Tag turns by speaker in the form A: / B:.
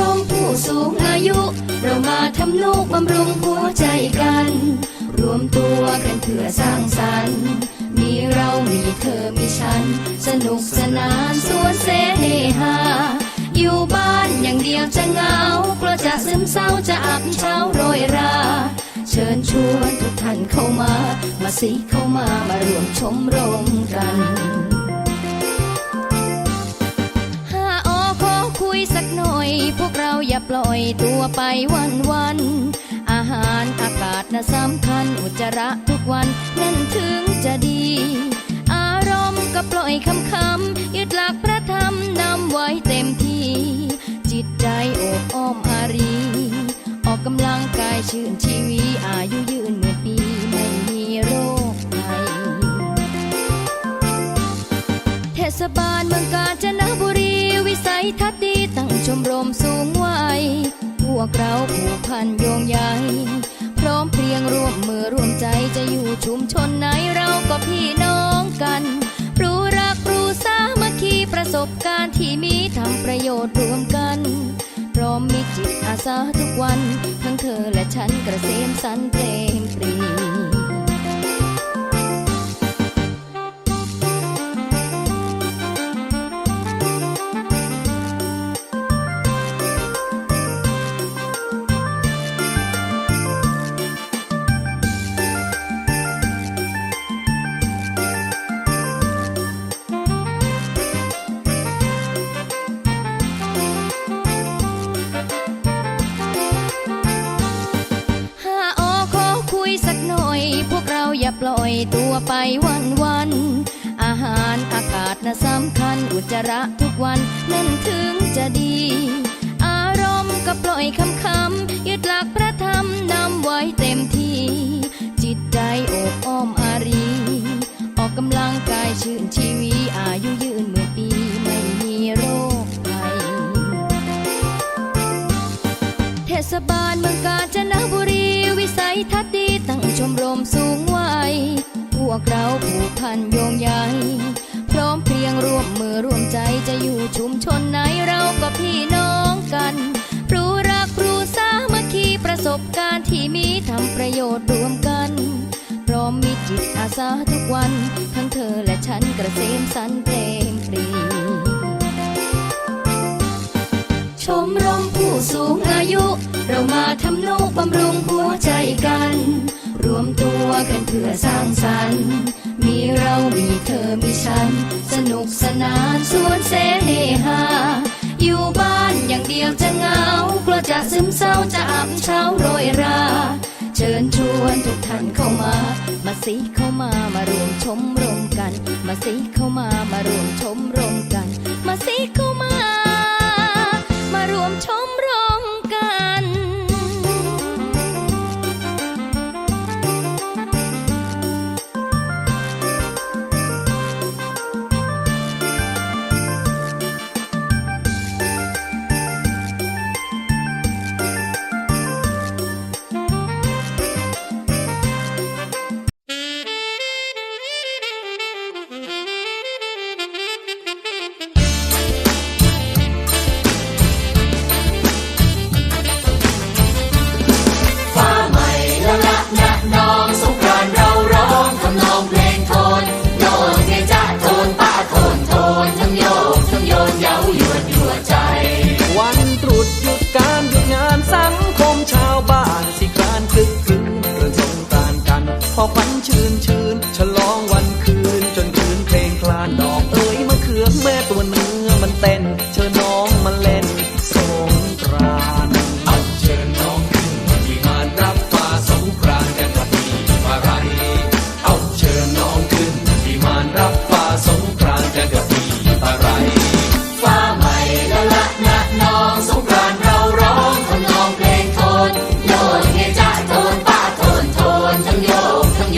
A: รมผู้สูงอายุ เรามาทำนุบำรุงหัวใจกัน รวมตัวกันเพื่อสร้างสรรค์มีเรามีเธอมีฉัน สนุกสนานสวนเสเฮฮาอยู่บ้านอย่างเดียวจะเหงากลัวจะซึมเศร้าจะอับเช้าโรยรา เชิญชวนทุกท่านเข้ามา มาสิเข้ามา มารวมชมรมกัน อย่าปล่อยตัวไปวันวันอาหารอากาศน่ะสำคัญอุจจาระทุกวันนั่นถึงจะดี อารมณ์ก็ปล่อยคำคำยึดหลักพระธรรมนำไว้เต็มที่ จิตใจโอบอ้อมอารี ออกกำลังกายชื่นชีวีอายุยืนหมื่นปีไม่มีโรคภัยเทศบาลเมืองกาญจนบุรี วิสัยทัศน์ดีตั้งชมรมสูงวัย พวกเราผูกพันโยงใยพร้อมเพรียงร่วมมือร่วมใจจะอยู่ชุมชนไหนเราก็พี่น้องกัน รู้รักรู้สามัคคีประสบการณ์ที่มีทำประโยชน์รวมกัน พร้อมมีจิตอาสาทุกวัน ทั้งเธอและฉันกระเสมสันเพลงปรี อย่ตัวไปวันวัน อาหารอากาศน่ะสำคัญอุจจาระทุกวันนั่นถึงจะดี อารมณ์ก็ปล่อยคำคำยึดหลักพระธรรมนำไว้เต็มที่ จิตใจโอบอ้อมอารี ออกกำลังกายชื่นชีวีอายุยืนหมื่นปีไม่มีโรคภัยเทศบาลเมืองกาญจนบุรีวิสัยทัศน์ดี ชมรมสูงวัยพวกเราผูกพันโยงใยพร้อมเพรียงร่วมมือร่วมใจจะอยู่ชุมชนไหนเราก็พี่น้องกัน รู้รักรู้สามัคคีประสบการณ์ที่มีทำประโยชน์รวมกัน พร้อมมีจิตอาสาทุกวัน ทั้งเธอและฉันกระเสมสันเพลงปรีชมรมผู้สูงอายุ เรามาทำนุบำรุงหัวใจกัน วมตัวกันเพื่อสร้างสรรค์ มีเรามีเธอมีฉัน สนุกสนานสวนเสเฮฮาอยู่บ้านอย่างเดียวจะเหงากลัวจะซึมเศร้าจะอับเช้าโรยรา เชิญชวนทุกท่านเข้ามา มาสิเข้ามามารวมชมรมกัน มาสิเข้ามามารวมชมร na na na.